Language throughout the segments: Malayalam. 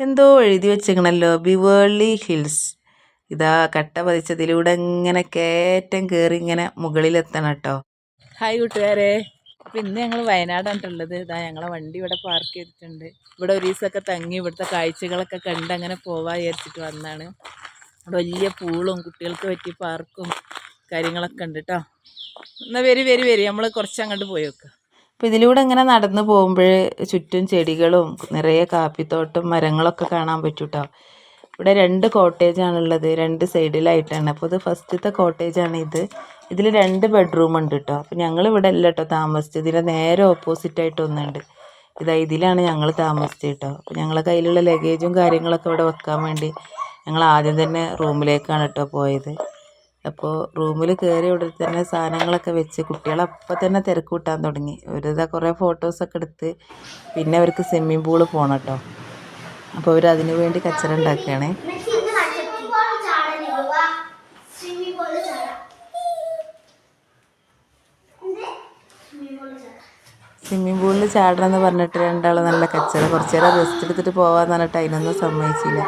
എന്തോ എഴുതി വെച്ചേക്കണല്ലോ. ബിവേർലി ഹിൽസ്. ഇതാ കട്ട പതിച്ചതിലൂടെ ഇങ്ങനെ കയറ്റം കയറി ഇങ്ങനെ മുകളിലെത്തണം കേട്ടോ. ഹായ് കൂട്ടുകാരെ. പിന്നെ ഞങ്ങൾ വയനാടാണുള്ളത് ഇതാ ഞങ്ങളെ വണ്ടി ഇവിടെ പാർക്ക് ചെയ്തിട്ടുണ്ട്. ഇവിടെ ഒരു ദിവസമൊക്കെ തങ്ങി ഇവിടുത്തെ കാഴ്ചകളൊക്കെ കണ്ട് അങ്ങനെ പോവാ വിചാരിച്ചിട്ട് വന്നാണ്. അവിടെ വലിയ പൂളും കുട്ടികൾക്ക് പറ്റിയ പാർക്കും കാര്യങ്ങളൊക്കെ ഉണ്ട് കേട്ടോ. എന്നാൽ വരി വരി വരി. നമ്മൾ കുറച്ച് അങ്ങോട്ട് പോയി വെക്കുക അപ്പോൾ ഇതിലൂടെ ഇങ്ങനെ നടന്നു പോകുമ്പോൾ ചുറ്റും ചെടികളും നിറയെ കാപ്പിത്തോട്ടം മരങ്ങളൊക്കെ കാണാൻ പറ്റും ഇവിടെ രണ്ട് കോട്ടേജാണുള്ളത് രണ്ട് സൈഡിലായിട്ടാണ് അപ്പോൾ ഇത് ഫസ്റ്റത്തെ കോട്ടേജാണ് ഇത്. ഇതിൽ രണ്ട് ബെഡ്റൂം ഉണ്ട് കേട്ടോ അപ്പോൾ ഞങ്ങൾ ഇവിടെ അല്ല കേട്ടോ താമസിച്ചത്. ഇതിന്റെ നേരെ ഓപ്പോസിറ്റ് ആയിട്ട് ഒന്നുണ്ട്. ഇതാ ഇതിലാണ് ഞങ്ങൾ താമസിച്ചത് കേട്ടോ അപ്പോൾ ഞങ്ങളെ കയ്യിലുള്ള ലഗേജും കാര്യങ്ങളൊക്കെ ഇവിടെ വെക്കാൻ വേണ്ടി ഞങ്ങൾ ആദ്യം തന്നെ റൂമിലേക്കാണ് കേട്ടോ പോയത്. അപ്പോൾ റൂമിൽ കയറി ഉടനെ തന്നെ സാധനങ്ങളൊക്കെ വെച്ച് കുട്ടികൾ അപ്പം തന്നെ തിരക്ക് കൂട്ടാൻ തുടങ്ങി. അവരിതാ കുറേ ഫോട്ടോസൊക്കെ എടുത്ത് പിന്നെ അവർക്ക് സ്വിമ്മിംഗ് പൂൾ പോകണം കേട്ടോ അപ്പോൾ അവർ അതിനു വേണ്ടി കച്ചറ ഉണ്ടാക്കുകയാണേ സ്വിമ്മിംഗ് പൂളിൽ ചാടണം എന്ന് പറഞ്ഞിട്ട് രണ്ടാൾ നല്ല കച്ചറ കുറച്ച് നേരം റെസ്റ്റ് എടുത്തിട്ട് പോകാമെന്ന് പറഞ്ഞിട്ട് അതിനൊന്നും സമ്മതിച്ചില്ല.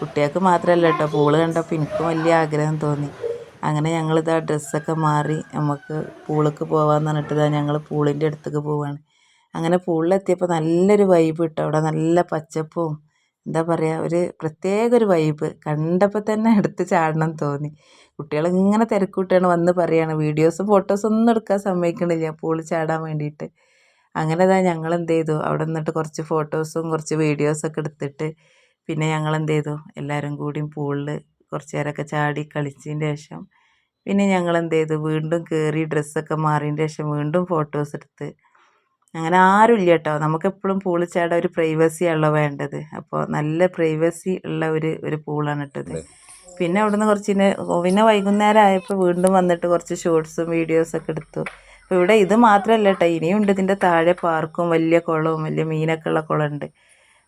കുട്ടികൾക്ക് മാത്രമല്ല കേട്ടോ പൂൾ കണ്ടപ്പോൾ എനിക്കും വലിയ ആഗ്രഹം തോന്നി. അങ്ങനെ ഞങ്ങളിതാ ഡ്രസ്സൊക്കെ മാറി നമുക്ക് പൂളിലേക്ക് പോകാമെന്ന് പറഞ്ഞിട്ട് ഞങ്ങൾ പൂളിന്റെ അടുത്തേക്ക് പോവുകയാണ് അങ്ങനെ പൂളിലെത്തിയപ്പോൾ നല്ലൊരു വൈബ് കിട്ടും അവിടെ നല്ല പച്ചപ്പും എന്താ പറയുക ഒരു പ്രത്യേക ഒരു വൈബ് കണ്ടപ്പോൾ തന്നെ എടുത്ത് ചാടണം തോന്നി. കുട്ടികൾ ഇങ്ങനെ തിരക്കൂട്ടാണ് വന്ന് പറയുകയാണ് വീഡിയോസും ഫോട്ടോസും ഒന്നും എടുക്കാൻ സമ്മതിക്കണില്ല പൂളിൽ ചാടാൻ വേണ്ടിയിട്ട്. അങ്ങനെ ഇതാ ഞങ്ങൾ എന്ത് ചെയ്തു അവിടെ നിന്നിട്ട് കുറച്ച് ഫോട്ടോസും കുറച്ച് വീഡിയോസൊക്കെ എടുത്തിട്ട് പിന്നെ ഞങ്ങൾ എന്ത് ചെയ്തു എല്ലാവരും കൂടിയും പൂളിൽ കുറച്ച് നേരമൊക്കെ ചാടി കളിച്ചതിന്റെ ശേഷം പിന്നെ ഞങ്ങൾ എന്ത് ചെയ്തു? വീണ്ടും കയറി ഡ്രസ്സൊക്കെ മാറിയതിന്റെ ശേഷം വീണ്ടും ഫോട്ടോസ് എടുത്ത്. അങ്ങനെ ആരും ഇല്ല കേട്ടോ. നമുക്കെപ്പോഴും പൂളിൽ ചാടാൻ ഒരു പ്രൈവസിയാണല്ലോ വേണ്ടത്. അപ്പോൾ നല്ല പ്രൈവസി ഉള്ള ഒരു ഒരു പൂളാണ് ഇട്ടത്. പിന്നെ അവിടുന്ന് കുറച്ച് പിന്നെ വൈകുന്നേരം ആയപ്പോൾ വീണ്ടും വന്നിട്ട് കുറച്ച് ഷോർട്സും വീഡിയോസൊക്കെ എടുത്തു. അപ്പോൾ ഇവിടെ ഇത് മാത്രമല്ല കേട്ടോ. ഇനിയും ഉണ്ട്. ഇതിന്റെ താഴെ പാർക്കും വലിയ കുളവും വലിയ മീനൊക്കെ ഉള്ള കുളമുണ്ട്.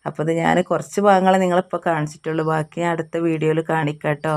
അപ്പോൾ ഇത് ഞാൻ കുറച്ച് ഭാഗങ്ങളെ നിങ്ങളിപ്പോൾ കാണിച്ചിട്ടുള്ളൂ. ബാക്കി അടുത്ത വീഡിയോയിൽ കാണിക്കാം കേട്ടോ